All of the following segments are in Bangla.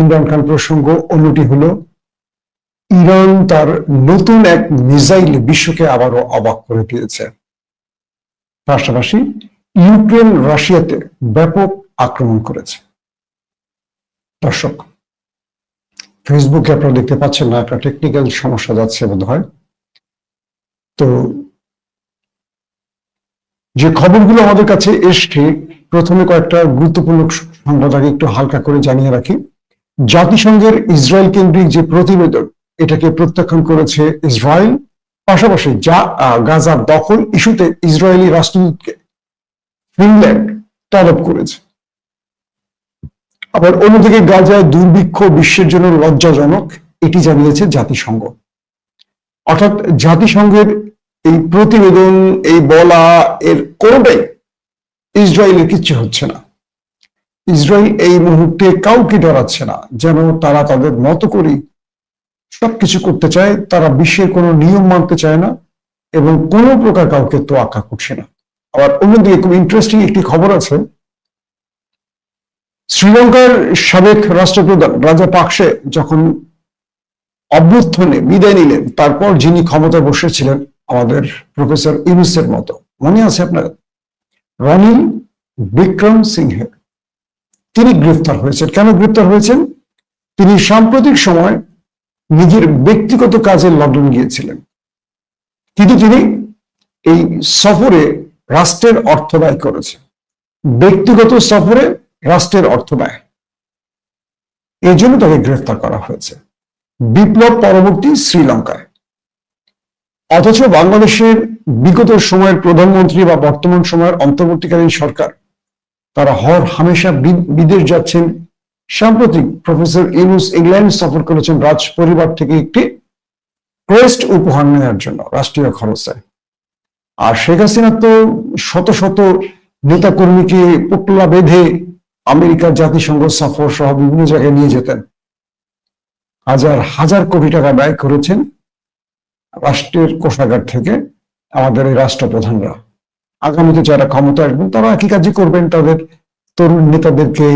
ইমরান খান প্রসঙ্গ অন্যটি হলো, ইরান তার নতুন এক মিসাইল বিশ্বকে আবারও অবাক করে দিয়েছে। পাশাপাশি, ইউক্রেন রাশিয়াতে ব্যাপক আক্রমণ করেছে। দর্শক, ফেসবুকে আপনারা দেখতে পাচ্ছেন না, একটা টেকনিক্যাল সমস্যা যাচ্ছে বোধ হয় তো, যে খবরগুলো আমাদের কাছে এসছে, প্রথমে কয়েকটা গুরুত্বপূর্ণ সংবাদ আগে একটু হালকা করে জানিয়ে রাখি। জাতিসংঘের ইসরায়েল কেন্দ্রিক যে প্রতিবেদন, এটাকে প্রত্যাখ্যান করেছে ইসরায়েল, পাশাপাশি যা গাজার দখল ইস্যুতে ইসরায়েলি রাষ্ট্রদূতকে ফিনল্যান্ড তলব করেছে। আবার অন্যদিকে গাজায় দুর্ভিক্ষ বিশ্বের জন্য লজ্জাজনক, এটি জানিয়েছে জাতিসংঘ। অর্থাৎ জাতিসংঘের এই প্রতিবেদন, এই বলা, এর কোনোটাই ইসরায়েলের কিচ্ছু হচ্ছে না। ইসরায়েল এই মুহূর্তে কাউকে ডরাচ্ছে না, যেন তারা তাদের মতো করেই সবকিছু করতে চায়। তারা বিশ্বের কোনো নিয়ম মানতে চায় না এবং কোনো প্রকার কাউকে তোয়াক্কা করছে না। আবার অন্যদিকে খুব ইন্টারেস্টিং একটি খবর আছে। শ্রীলঙ্কার সাবেক রাষ্ট্রপ্রধান রাজা পাকসে যখন অভ্যুত্থানে বিদায় নিলেন, তারপর যিনি ক্ষমতায় বসেছিলেন, আমাদের প্রফেসর ইউনুসের মতো। মনে আছে আপনার? রনিল বিক্রম সিংহে তিনি গ্রেফতার হয়েছেন। কেন গ্রেফতার হয়েছেন? তিনি সাম্প্রতিক সময় নিজের ব্যক্তিগত কাজে লন্ডন গিয়েছিলেন। কিন্তু তিনি এই সফরে রাষ্ট্রের অর্থ ব্যয় করেছে ব্যক্তিগত সফরে রাষ্ট্রের অর্থ ব্যয় এই জন্য তাকে গ্রেফতার করা হয়েছে। বিপ্লব পরবর্তী শ্রীলঙ্কায়। অথচ বাংলাদেশের বিগত সময়ের প্রধানমন্ত্রী বা বর্তমান সময়ের অন্তর্বর্তীকালীন সরকার তারা হর হামেশা বিদেশ যাচ্ছেন। সাম্প্রতিক প্রফেসর ইউনুস ইংল্যান্ড সফর করেছেন রাজ পরিবার থেকে একটি ক্রেস্ট উপহার নেওয়ার জন্য রাষ্ট্রীয় খরচে। আর শেখ হাসিনা তো শত শত নেতাকর্মীকে পোটলা বেঁধে আমেরিকার জাতিসংঘ সফর সহ বিভিন্ন জায়গায় নিয়ে যেতেন। হাজার হাজার কোটি টাকা ব্যয় করেছেন রাষ্ট্রের কোষাগার থেকে আমাদের এই রাষ্ট্রপ্রধানরা। আগামীতে যারা ক্ষমতা আসবেন, তারা একই কাজই করবেন। তাদের তরুণ নেতাদেরকে,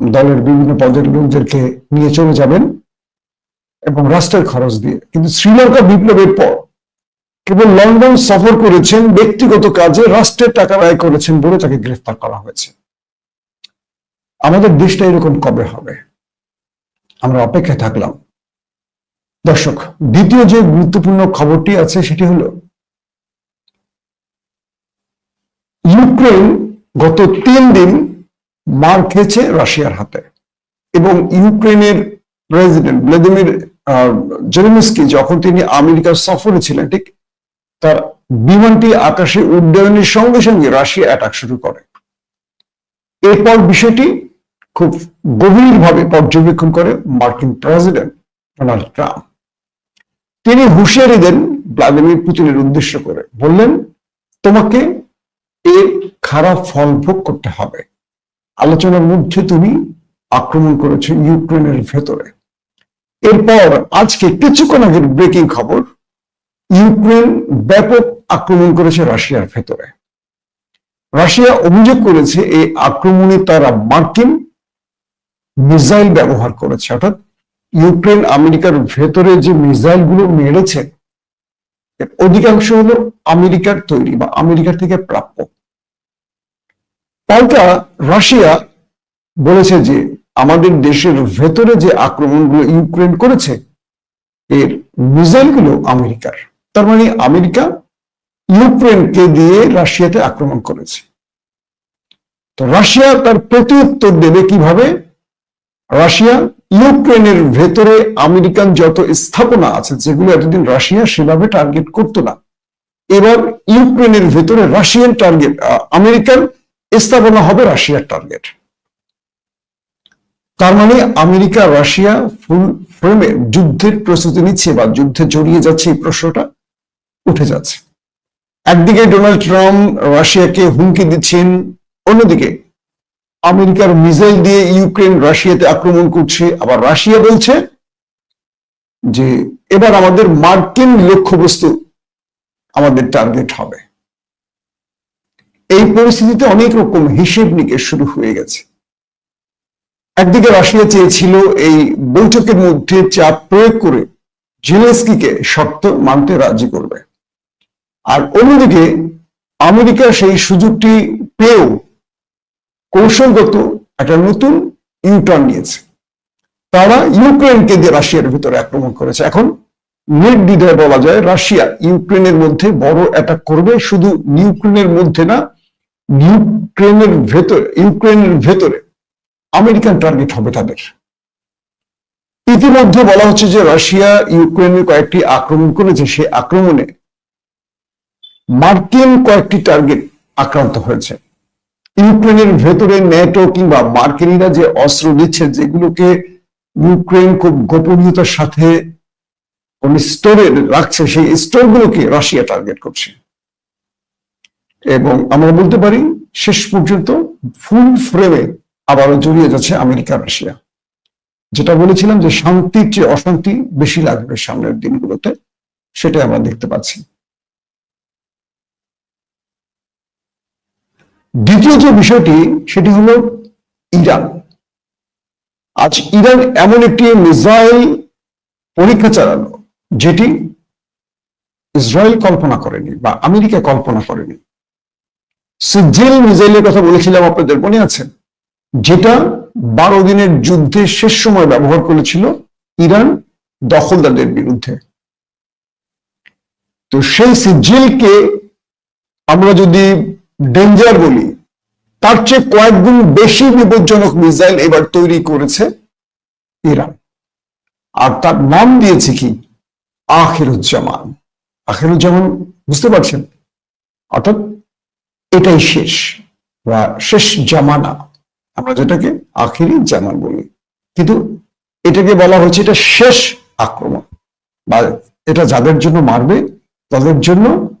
দলের বিভিন্ন পদের লোকদেরকে নিয়ে চলে যাবেন এবং রাষ্ট্রের খরচ দিয়ে। কিন্তু শ্রীলঙ্কা বিপ্লবের পর কেবল লন্ডন সফর করেছেন, ব্যক্তিগত কাজে রাষ্ট্রের টাকা ব্যয় করেছেন বলে তাকে গ্রেফতার করা হয়েছে। আমাদের দেশটা এরকম কবে হবে? আমরা অপেক্ষায় থাকলাম। দর্শক, দ্বিতীয় যে গুরুত্বপূর্ণ খবরটি আছে সেটি হলো ইউক্রেন গত তিন দিন মার খেয়েছে রাশিয়ার হাতে। এবং ইউক্রেনের প্রেসিডেন্ট ভ্লাদিমির জেলেনস্কি যখন তিনি আমেরিকার সফরে ছিলেন, ঠিক তার বিমানটি আকাশে উড্ডয়নের সঙ্গে সঙ্গে রাশিয়া অ্যাটাক শুরু করে। এরপর বিষয়টি খুব গভীরভাবে পর্যবেক্ষণ করে মার্কিন প্রেসিডেন্ট ডোনাল্ড ট্রাম্প। তিনি হুঁশিয়ারি দেন ভ্লাদিমির পুতিনের উদ্দেশ্য করে। বললেন, তোমাকে এর খারাপ ফল ভোগ করতে হবে। আলোচনার মধ্যে তুমি আক্রমণ করেছ ইউক্রেনের ভেতরে। এরপর আজকে কিছুক্ষণ আগের ব্রেকিং খবর, ইউক্রেন ব্যাপক আক্রমণ করেছে রাশিয়ার ভেতরে। রাশিয়া অভিযোগ করেছে এই আক্রমণে তারা মার্কিন মিসাইল ব্যবহার করেছে। অর্থাৎ ইউক্রেন আমেরিকার ভেতরে যে মিসাইলগুলো মেরেছে অধিকাংশ হলো আমেরিকার তৈরি বা আমেরিকার থেকে প্রাপ্য। পাল্টা রাশিয়া বলেছে যে আমাদের দেশের ভেতরে যে আক্রমণগুলো ইউক্রেন করেছে, এর মিসাইলগুলো আমেরিকার। তার মানে আমেরিকা ইউক্রেনকে দিয়ে রাশিয়াতে আক্রমণ করেছে। তো রাশিয়া তার প্রতি উত্তর দেবে কীভাবে? রাশিয়া ইউক্রেনের ভেতরে আমেরিকান যত স্থাপনা আছে, যেগুলো এতদিন রাশিয়া সেভাবে টার্গেট করতো না, এবার ইউক্রেনের ভেতরে রাশিয়ান টার্গেট আমেরিকান স্থাপনা হবে রাশিয়ার টার্গেট তার মানে আমেরিকা, রাশিয়া ফুল ফ্রেমে যুদ্ধের প্রস্তুতি নিচ্ছে বা যুদ্ধে জড়িয়ে যাচ্ছে এই প্রশ্নটা উঠে যাচ্ছে। একদিকে ডোনাল্ড ট্রাম্প রাশিয়াকে হুমকি দিচ্ছেন, অন্যদিকে আমেরিকার মিসাইল দিয়ে ইউক্রেন রাশিয়াতে আক্রমণ করছে। আবার রাশিয়া বলছে যে, এবার আমাদের মার্কিন লক্ষ্যবস্তু আমাদের টার্গেট হবে। এই পরিস্থিতিতে অনেক রকম হিসেব নিকেশ শুরু হয়ে গেছে। একদিকে রাশিয়া চেয়েছিল এই বৈঠকের মধ্যে চাপ প্রয়োগ করে জেলেস্কিকে শর্ত মানতে রাজি করবে। আর অন্যদিকে আমেরিকা সেই সুযোগটি পেয়েও কৌশলগত একটা নতুন ইউটার্ন নিয়েছে। তারা ইউক্রেনকে দিয়ে রাশিয়ার ভিতরে আক্রমণ করেছে। এখন নির্দ্বিধায় বলা যায় রাশিয়া ইউক্রেনের মধ্যে বড় অ্যাটাক করবে। শুধু ইউক্রেনের মধ্যে না ইউক্রেনের ভেতরে ইউক্রেনের ভেতরে আমেরিকান টার্গেট হবে তাদের। ইতিমধ্যে বলা হচ্ছে যে রাশিয়া ইউক্রেনের কয়েকটি আক্রমণ করেছে, সে আক্রমণে মার্কিন কয়েকটি টার্গেট আক্রান্ত হয়েছে। ইউক্রেনের ভেতরে ন্যাটো কিংবা মার্কিনীরা যে অস্ত্র দিচ্ছে, যেগুলোকে ইউক্রেন খুব গোপনীয়তার সাথে স্টোরে রাখছে, সেই স্টোরগুলোকে রাশিয়া টার্গেট করছে। এবং আমরা বলতে পারি, শেষ পর্যন্ত ফুল ফ্রেমে আবারও জড়িয়ে যাচ্ছে আমেরিকা, রাশিয়া। যেটা বলেছিলাম যে শান্তির চেয়ে অশান্তি বেশি লাগবে সামনের দিনগুলোতে, সেটাই আমরা দেখতে পাচ্ছি। দ্বিতীয় যে বিষয়টি, সেটি হলো ইরান। আজ ইরান এমন একটি মিসাইল পরীক্ষা চালানো যেটি ইসরায়েল কল্পনা করেনি বা আমেরিকা কল্পনা করেনি। সিজিল মিসাইলের কথা বলেছিলাম আপনাদের, মনে আছে? যেটা বারো দিনের যুদ্ধে শেষ সময় ব্যবহার করেছিল ইরান দখলদারদের বিরুদ্ধে। তো সেই সিজিলকে আমরা যদি ডেঞ্জার বলি, তার চেয়ে কয়েক গুণ বেশি বিপজ্জনক মিসাইল এবার তৈরি করেছে ইরান। আর তার নাম দিয়েছে কি? আখিরুজ্জামান। আখিরুজ্জামান, বুঝতে পারছেন? অর্থাৎ এটাই শেষ বা শেষ জামানা। আমরা যেটাকে আখিরি জামান বলি। কিন্তু এটাকে বলা হচ্ছে এটা শেষ আক্রমণ। বা এটা যাদের জন্য মারবে, তাদের জন্য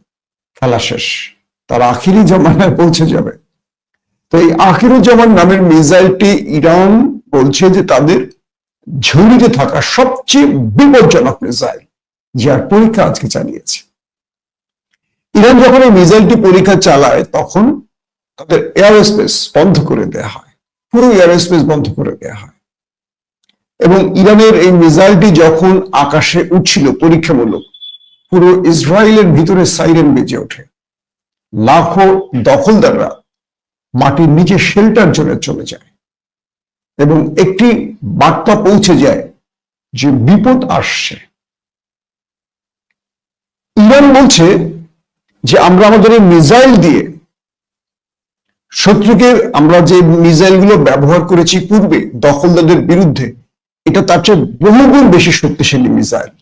খেলা শেষ। তারা আখিরি জামানায় পৌঁছে যাবে। তো এই আখিরুজ্জামান নামের মিসাইলটি ইরান বলছে যে তাদের ঝুড়িতে থাকা সবচেয়ে বিপজ্জনক মিসাইল যার পরীক্ষা আজকে চালিয়েছে। ইরান যখন এই মিসাইলটি পরীক্ষা চালায়, তখন তাদের এয়ার স্পেস বন্ধ করে দেয়া হয়। পুরো এয়ার স্পেস বন্ধ করে দেয়া হয়। এবং ইরানের এই মিসাইলটি যখন আকাশে উঠছিল, পরীক্ষামূলক, পুরো ইসরায়েলের ভিতরে সাইরেন বেজে ওঠে। লাখো দখলদাররা মাটির নিচে শেল্টার জন্য চলে যায়। এবং একটি বার্তা পৌঁছে যায় যে বিপদ আসছে। ইরান বলছে যে আমরা আমাদের এই মিসাইল দিয়ে শত্রুকে আমরা যে মিসাইলগুলো ব্যবহার করেছি পূর্বে দখলদারদের বিরুদ্ধে, এটা তার চেয়ে বহুগুণ বেশি শক্তিশালী মিসাইল।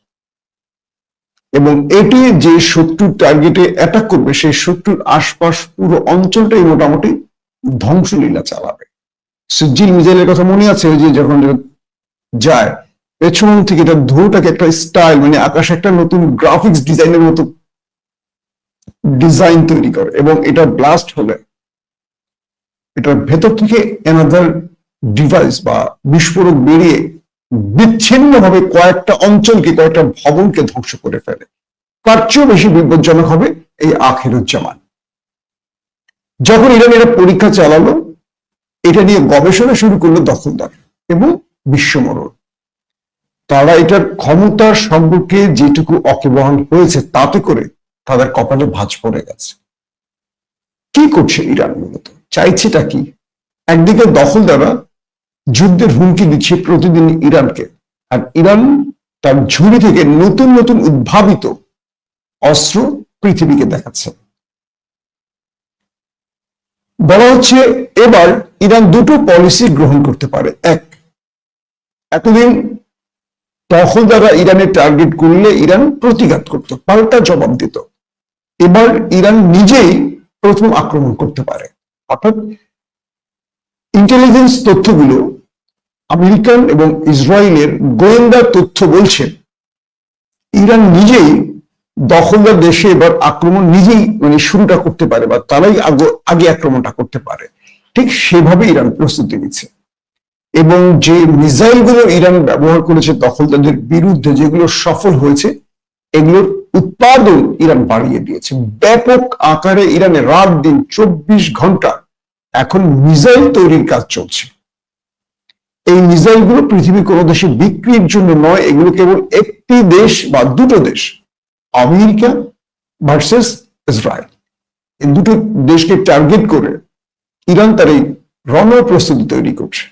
এবং এটি যে শত্রুর টার্গেটে অ্যাটাক করবে, সেই শত্রুর আশপাশ পুরো অঞ্চলটাই মোটামুটি ধ্বংসলীলা চালাবে। সিজিল মিসাইলের কথা মনে আছে? যে যখন যায়, পেছন থেকে এটা ধুটাকে একটা স্টাইল মানে আকাশে একটা নতুন গ্রাফিক্স ডিজাইনের মতো ডিজাইন তৈরি করে এবং এটা ব্লাস্ট হলে এটার ভেতর থেকে এনাদার ডিভাইস বা বিস্ফোরক বেরিয়ে বিচ্ছিন্নভাবে কয়েকটা অঞ্চলকে, কয়েকটা ভবনকে ধ্বংস করে ফেলে। তার চেয়েও বেশি বিপজ্জনক হবে? এই আখিরুজ্জামান। যখন ইরান এটা পরীক্ষা চালালো, এটা নিয়ে গবেষণা শুরু করল দখলদার এবং বিশ্বমরণ। তারা এটার ক্ষমতার সম্পর্কে যেটুকু অকিবহন হয়েছে তাতে করে তাদের কপালে ভাঁজ পড়ে গেছে। কি করছে ইরান মূলত? চাইছেটা কি? একদিকে দখলদাররা যুদ্ধের হুমকি দিচ্ছে প্রতিদিন ইরানকে। আর ইরান তার ঝুড়ি থেকে নতুন নতুন উদ্ভাবিত অস্ত্র পৃথিবীকে দেখাচ্ছে। বলা হচ্ছে এবার ইরান দুটো পলিসি গ্রহণ করতে পারে। এক, এতদিন দখলদাররা ইরানের টার্গেট করলে ইরান প্রতিঘাত করত, পাল্টা জবাব দিত। এবার ইরান নিজেই প্রথম আক্রমণ করতে পারে। অর্থাৎ ইন্টেলিজেন্স তথ্যগুলো আমেরিকান এবং ইসরায়েলের গোয়েন্দা তথ্য বলছে, ইরান নিজেই দখলদার দেশে এবার আক্রমণ নিজেই মানে শুরুটা করতে পারে বা তারাই আগে আক্রমণটা করতে পারে। ঠিক সেভাবে ইরান প্রস্তুতি নিচ্ছে। এবং যে মিসাইলগুলো ইরান ব্যবহার করেছে দখলদারদের বিরুদ্ধে যেগুলো সফল হয়েছে, এগুলোর উৎপাদন ইরান বাড়িয়ে দিয়েছে। ব্যাপক আকারে ইরানে রাত দিন চব্বিশ ঘণ্টা এখন মিসাইল তৈরির কাজ চলছে। এই মিসাইলগুলো পৃথিবীর কোনো দেশে বিক্রির জন্য নয়, এগুলো কেবল একটি দেশ বা দুটো দেশ, আমেরিকা ভার্সেস ইসরায়েল। এই দুটো দেশকে টার্গেট করে ইরান তার এই রণ প্রস্তুতি তৈরি করছে।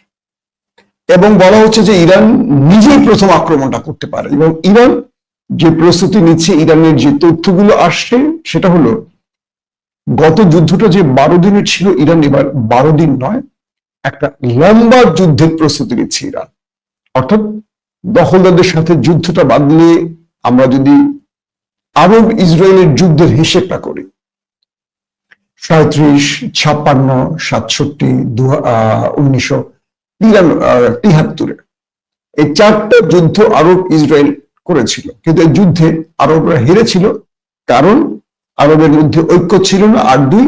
এবং বলা হচ্ছে যে ইরান নিজেই প্রথম আক্রমণটা করতে পারে এবং ইরান যে প্রস্তুতি নিচ্ছে ইরানের যে তথ্যগুলো আসছে, সেটা হলো গত যুদ্ধটা যে বারো দিনের ছিল ইরান, এবার বারো দিন নয়, একটা লম্বা যুদ্ধের প্রস্তুতি নিচ্ছে ইরান। অর্থাৎ দখলদারদের সাথে যুদ্ধটা বাদলে আমরা যদি আরব ইসরায়েলের যুদ্ধের হিসেবটা করি সাঁত্রিশ ছাপ্পান্ন, সাতষট্টি, দু উনিশশো তিহাত্তরে, এই চারটা যুদ্ধ আরব ইসরায়েল করেছিল। কিন্তু এই যুদ্ধে আরবরা হেরেছিল কারণ আরবের মধ্যে ঐক্য ছিল না আর দুই,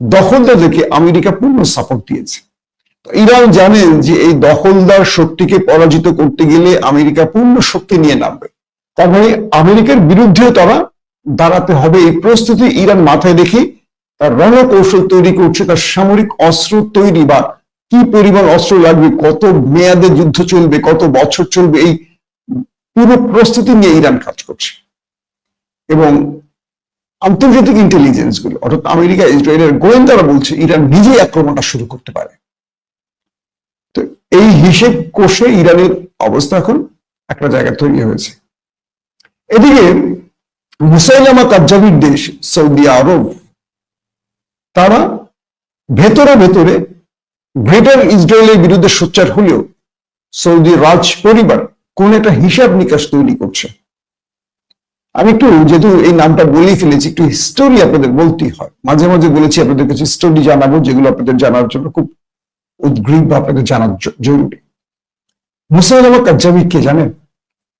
দখলদারদেরকে আমেরিকা পূর্ণ সাপোর্ট দিয়েছে। ইরান জানেন যে এই দখলদার শক্তিকে পরাজিত করতে গেলে আমেরিকা পূর্ণ শক্তি নিয়ে নামবে। তার মানে আমেরিকার বিরুদ্ধেও তারা দাঁড়াতে হবে। এই প্রস্তুতি ইরান মাথায় রেখে তার রণকৌশল তৈরি করছে, তার সামরিক অস্ত্র তৈরি বা কি পরিমাণ অস্ত্র লাগবে, কত মেয়াদে যুদ্ধ চলবে, কত বছর চলবে, এই পুরো প্রস্তুতি নিয়ে ইরান কাজ করছে। এবং আন্তর্জাতিক ইন্টেলিজেন্সগুলো, অর্থাৎ আমেরিকা, ইসরায়েলের গোয়েন্দারা বলছে, ইরান নিজেই আক্রমণটা শুরু করতে পারে। তো এই হিসেব কোষে ইরানের অবস্থা এখন একটা জায়গা তৈরি হয়েছে। এদিকে মুসাইলামা কাজ্জাবির দেশ, সৌদি আরব, তারা ভেতরে ভেতরে গ্রেটার ইসরায়েলের বিরুদ্ধে সোচ্চার হলেও সৌদি রাজ পরিবার কোন একটা হিসাব নিকাশ তৈরি করছে। আমি একটু যেহেতু এই নামটা বলেই ফেলেছি, একটু হিস্টোরি আপনাদের বলতেই হয়। মাঝে মাঝে বলেছি আপনাদের কাছে স্টোরি জানাব, যেগুলো আপনাদের জানার জন্য খুব উদ্গ্রীব বা আপনাদের জানার জরুরি। মুসাইলামা কাজ্জাবি কে জানেন?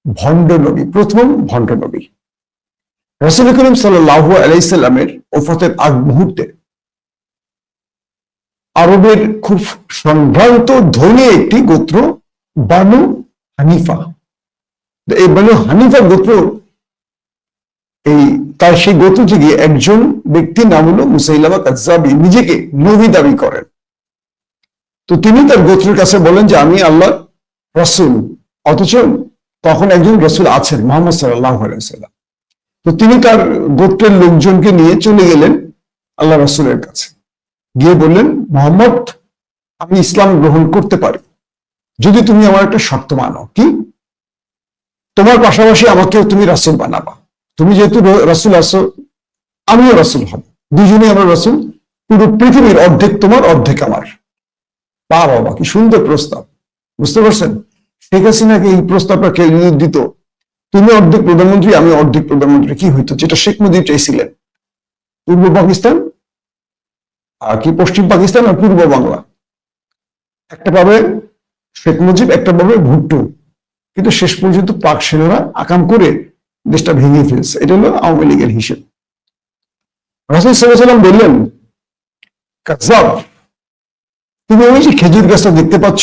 ভণ্ড নবী, প্রথম ভণ্ড নবী। রসুল করিম সাল্লাহ আলাইসাল্লামের ওফাতের আগ মুহূর্তে আরবের খুব সম্ভ্রান্ত ধনী একটি গোত্র বানু হানিফা। এই বানু হানিফা গোত্র এই তার সেই গোত্র থেকে একজন ব্যক্তি নাম হলো মুসাইলামা কাজাবি নিজেকে নবী দাবি করেন। তো তিনি তার গোত্রের কাছে বলেন যে, আমি আল্লাহ রসুল। অথচ তখন একজন রসুল আছেন, মোহাম্মদ সাল্লাহ তো তিনি তার গোত্রের লোকজনকে নিয়ে চলে গেলেন আল্লাহ রসুলের কাছে। গিয়ে বললেন, মোহাম্মদ, আমি ইসলাম গ্রহণ করতে পারি। যদি তুমি আমার একটা শর্ত মানো, কি? তোমার পাশাপাশি আমাকেও তুমি রাসুল বানাবা। তুমি যেহেতু রাসুল আসো আমিও রাসুল হব। দুজনে আমরা রাসুল। পুরো পৃথিবীর অর্ধেক তোমার, অর্ধেক আমার। বা বাবা, কি সুন্দর প্রস্তাব। বুঝতে পারছেন? শেখ হাসিনাকে এই প্রস্তাবটা কে দিত? তুমি অর্ধেক প্রধানমন্ত্রী, আমি অর্ধেক প্রধানমন্ত্রী। কি হইতো? যেটা শেখ মুজিব চাইছিলেন। পূর্ব পাকিস্তান? আর কি পশ্চিম পাকিস্তান আর পূর্ব বাংলা? একটা পাবে শেখ মুজিব একটা পাবে ভুট্টো। কিন্তু শেষ পর্যন্ত পাক সেনারা আকাম করে দেশটা ভেঙে ফেলছে। এটা হলো আওয়ামী লীগের হিসেব। রাসুল সাল্লাম বললেন তুমি ওই যে খেজুর গাছটা দেখতে পাচ্ছ?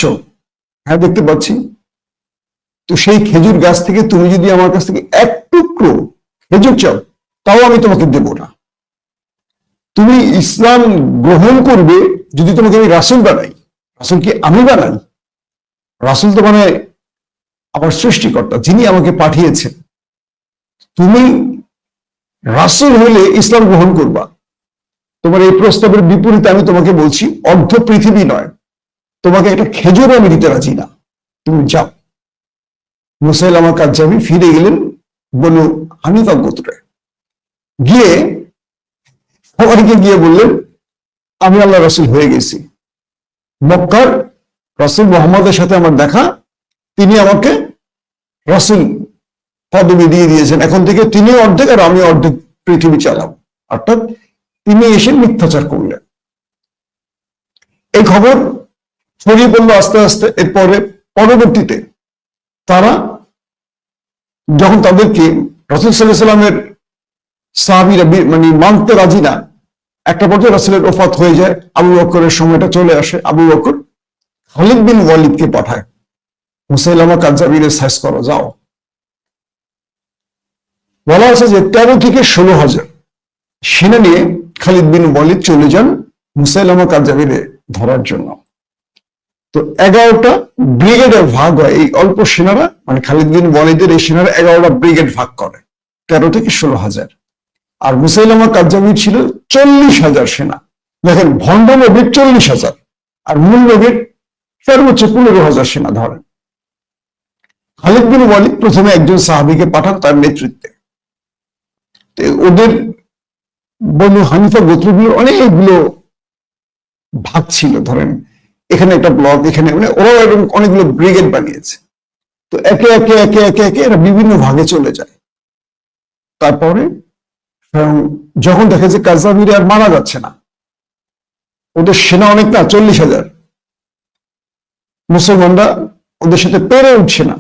হ্যাঁ দেখতে পাচ্ছি। তো সেই খেজুর গাছ থেকে তুমি যদি আমার কাছ থেকে এক টুকরো খেজুর চাও, তাও আমি তোমাকে দেব না। তুমি ইসলাম গ্রহণ করবে যদি তোমাকে আমি রাসুল বানাই। রাসুল কি আমি বানাই? রাসুল তো মানে আমার সৃষ্টিকর্তা, যিনি আমাকে পাঠিয়েছেন। তুমি রাসুল হলে ইসলাম গ্রহণ করবা। তোমার এই প্রস্তাবের বিপরীতে আমি তোমাকে বলছি, অর্ধ পৃথিবী নয়। তোমাকে একটা খেজুর আমি দিতে রাজি না। তুমি যাও। মুসাইল আমার কাজ যাবি ফিরে গেলেন বলু হানিফা গোত্রে। গিয়ে সবাইকে গিয়ে বললেন, আমি আল্লাহ রাসুল হয়ে গেছি। মক্কার রসুল মোহাম্মদের সাথে আমার দেখা, তিনি আমাকে রসুল পদবি দিয়ে দিয়েছেন। এখন থেকে তিনি অর্ধেক আর আমি অর্ধেক পৃথিবী চালাব। অর্থাৎ তিনি এসে মিথ্যাচার করলেন। এই খবর ছড়িয়ে পড়ল আস্তে আস্তে। এরপরে পরবর্তীতে তারা যখন তাদেরকে রসুল সাল্লাহ সাল্লামের সাহাবিরা মানে মানতে রাজি না, একটা পর্যায়ে রাসুলের ওফাত হয়ে যায়, আবু বকরের সময়টা চলে আসে। আবু বকর খালিদ বিন ওয়ালিদকে পাঠায়। মুসাইলামা কাজাবিরে সাইজ করো, যাও। বলা আছে যে তেরো থেকে ষোলো হাজার সেনা নিয়ে খালিদ বিন ওয়ালিদ চলে যান মুসাইলামা কাজাবিরে ধরার জন্য। তো এগারোটা ব্রিগেডের ভাগ হয়, এই অল্প সেনারা মানে খালিদ বিন ওয়ালিদের এই সেনারা এগারোটা ব্রিগেড ভাগ করে, তেরো থেকে ষোলো হাজার। আর মুসাইলামা কাজ্জামি ছিল চল্লিশ হাজার সেনা। দেখেন ভণ্ড নবীর চল্লিশ হাজার, আর মূল নবীর সর্বোচ্চ পনেরো হাজার সেনা ধরেন। খালিদ বিন ওয়ালিদ প্রথমে একজন সাহাবিকে পাঠান তার নেতৃত্বে। ওদের বনু হানিফা, গোত্রগুলোর অনেকগুলো ভাগ ছিল, ধরেন এখানে একটা ব্লক, এখানে মানে ওরাও এরকম অনেকগুলো ব্রিগেড বানিয়েছে। তো একে একে একে একে একে এরা বিভিন্ন ভাগে চলে যায়। তারপরে যখন দেখে যে কাজামিরে আর মারা যাচ্ছে না, ওদের সেনা অনেক না, চল্লিশ হাজার। মুসলমানরা ওদের সাথে পেরে উঠছে না।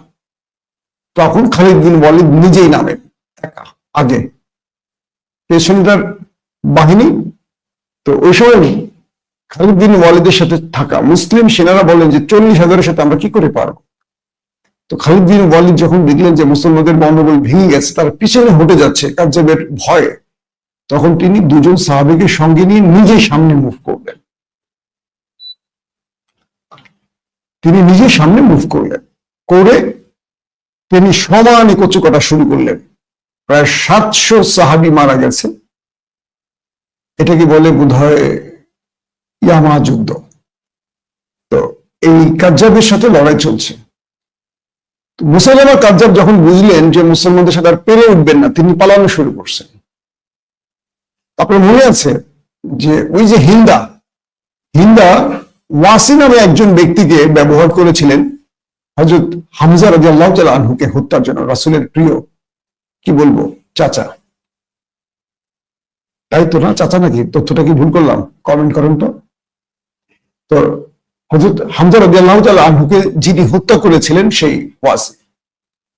তখন খালিদ বিন ওয়ালিদ নিজেই নামেন একা, আগে। পেছনে তার বাহিনী, তো ওই সময় খালিদ বিন ওয়ালিদের সাথে থাকা মুসলিম সেনারা বলেন যে, চল্লিশ হাজারের সাথে আমরা কি করে পারব? তো খালিদ বিন ওয়ালিদ যখন দেখলেন যে মুসলমানদের মনোবল ভেঙে গেছে, তার পিছনে হটে যাচ্ছে কার্যাবের ভয়ে, তখন তিনি দুজন সাহাবেকে সঙ্গে নিয়ে নিজেই সামনে মুভ করলেন। তিনি নিজে সামনে মুভ করলেন। করে তিনি সমানে কচু কাটা শুরু করলেন। প্রায় সাতশো সাহাবি মারা গেছে এটাকে বলে বোধ হয় ইয়ামা যুদ্ধ? তো এই কাজ্জাবের সাথে লড়াই চলছে। মুসাইলামা কাজ্জাব যখন বুঝলেন যে মুসলমানদের সাথে আর পেরে উঠবেন না, তিনি পালানো শুরু করছেন। আপনার মনে আছে যে ওই যে হিন্দা হিন্দা ওয়াসি নামে একজন ব্যক্তিকে ব্যবহার করেছিলেন হজরত হামজা রাজি আল্লাহ আনহুকে হত্যার জন্য, রাসুলের প্রিয়। কি বলব? চাচা। তাই তো না? চাচা নাকি? তথ্যটা কি ভুল করলাম? কমেন্ট করেন তো। তো হজরত হামজা রাজি আল্লাহ আনহুকে যিনি হত্যা করেছিলেন, সেই ওয়াসি।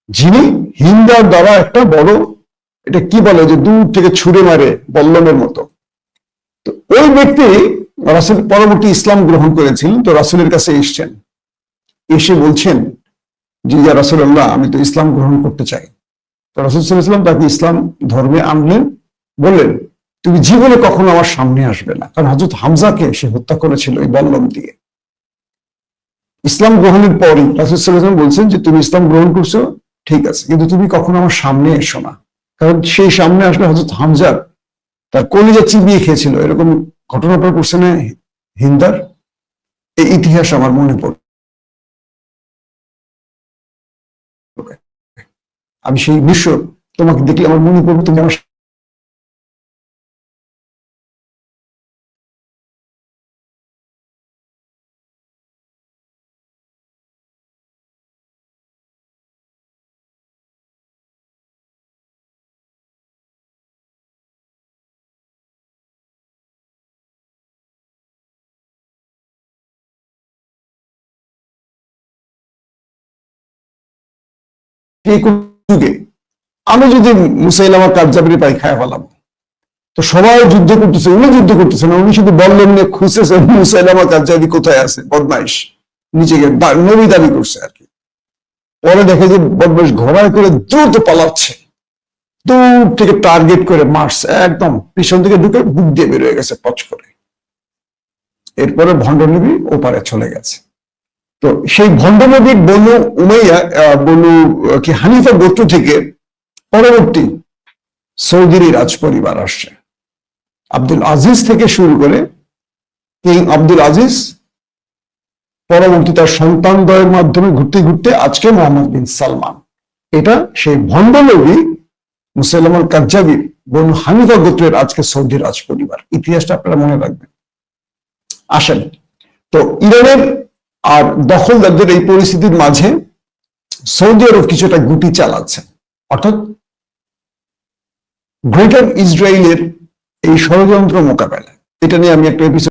যিনি হিন্দার দ্বারা একটা বড়, এটা কি বলে যে দূর থেকে ছুড়ে মারে বল্লমের মতো। তো ওই ব্যক্তি রাসুল পরবর্তী ইসলাম গ্রহণ করেছিলেন তো রাসুলের কাছে এসছেন। এসে বলছেন যে, ইয়া রাসুল্লাহ আমি তো ইসলাম গ্রহণ করতে চাই। তো রাসুল ইসলাম তাকে ইসলাম ধর্মে আনলেন বললেন, তুমি জীবনে কখনো আমার সামনে আসবে না। কারণ হজরত হামজাকে সে হত্যা করেছিল এই বল্লম দিয়ে। ইসলাম গ্রহণের পরই রাসুল বলছেন যে, তুমি ইসলাম গ্রহণ করছ, ঠিক আছে, কিন্তু তুমি কখনো আমার সামনে এসো না। কারণ সেই সামনে আসলে হজরত হামজার তার কলিজা চিবিয়ে খেয়েছিল, এরকম ঘটনাটা করছে না হিন্দার। এই ইতিহাস আমার মনে পড়ে। আমি সেই বিশ্ব তোমাকে দেখলে আমার মনে পড়বে, তুমি আমার যুগে আমি যদি মুসাইলামা কার্যাবলী পাই খায় ফেলাম। তো সবাই যুদ্ধ করতেছে, উনি যুদ্ধ করতেছে না, উনি শুধু বললেন নিয়ে খুঁজতেছে মুসাইলামা কার্যাবলী কোথায় আছে, বদমাইশ। গিয়ে নবী দাবি করছে আর কি। পরে দেখে যে বদমাইশ ঘোড়ায় করে দ্রুত পালাচ্ছে। দূর থেকে টার্গেট করে মারছে, একদম পিছন থেকে ঢুকে বুক দিয়ে বেরোয় গেছে, পচ করে। এরপরে ভণ্ডনবী ওপারে চলে গেছে। তো সেই ভণ্ড নবীর বনু উমাইয়া বনু কি হানিফা গোত্র থেকে পরবর্তী সৌদির রাজ পরিবার আসছে। আব্দুল আজিজ থেকে শুরু করে কিং আব্দুল আজিজ পরবর্তী তার সন্তানদ্বয়ের মাধ্যমে ঘুরতে ঘুরতে আজকে মোহাম্মদ বিন সালমান। এটা সেই ভণ্ড নবী মুসাইলামুল কাজ্জাবির বনু হানিফা গোত্রের আজকে সৌদি রাজ পরিবার ইতিহাসটা আপনারা মনে রাখবেন। আসেন। তো ইরানের আর দখলদারদের এই পরিস্থিতির মাঝে সৌদি আরব কিছুটা গুটি চালাচ্ছে। অর্থাৎ গ্রেটার ইসরায়েলের এই ষড়যন্ত্র মোকাবেলা এটা নিয়ে আমি একটা এপিসোড